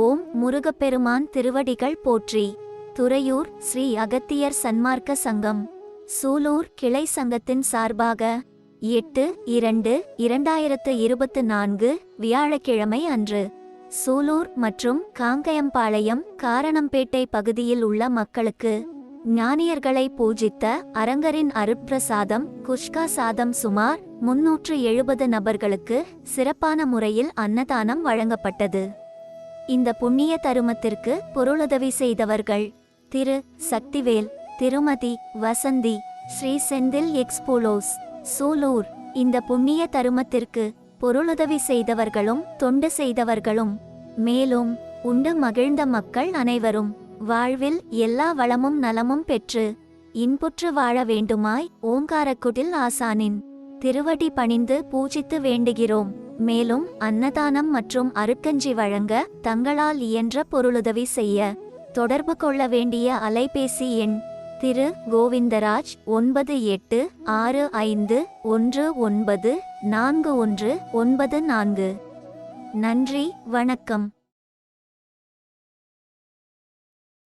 ஓம் முருகப்பெருமான் திருவடிகள் போற்றி. துறையூர் ஸ்ரீ அகத்தியர் சன்மார்க்க சங்கம். சூலூர் கிளை சங்கத்தின் சார்பாக எட்டு இரண்டு இரண்டாயிரத்து இருபத்து நான்கு வியாழக்கிழமை அன்று சூலூர் மற்றும் காங்கயம்பாளையம் காரணம்பேட்டை பகுதியில் உள்ள மக்களுக்கு ஞானியர்களை பூஜித்த அரங்கரின் அருட்பிரசாதம் குஷ்கா சாதம் சுமார் முன்னூற்று எழுபது நபர்களுக்கு சிறப்பான முறையில் அன்னதானம் வழங்கப்பட்டது. இந்த புண்ணிய தருமத்திற்கு பொருளுதவி செய்தவர்கள். திரு. சக்திவேல் திருமதி வசந்தி ஸ்ரீ செந்தில் எக்ஸ்போலோஸ் சூலூர். இந்த புண்ணிய தருமத்திற்கு பொருளுதவி செய்தவர்களும் தொண்டு செய்தவர்களும். மேலும் உண்டு மகிழ்ந்த மக்கள் அனைவரும் வாழ்வில் எல்லா வளமும் நலமும் பெற்று இன்புற்று வாழ வேண்டுமாய் ஓங்காரக்குடில் ஆசானின். திருவடி பணிந்து பூஜித்து வேண்டுகிறோம். மேலும் அன்னதானம் மற்றும் அருக்கஞ்சி வழங்க தங்களால் இயன்ற பொருளுதவி செய்ய தொடர்பு கொள்ள வேண்டிய அலைபேசி எண் திரு கோவிந்தராஜ் ஒன்பது எட்டு ஆறு ஐந்து ஒன்று ஒன்பது நான்கு ஒன்று ஒன்பது நான்கு. நன்றி வணக்கம்.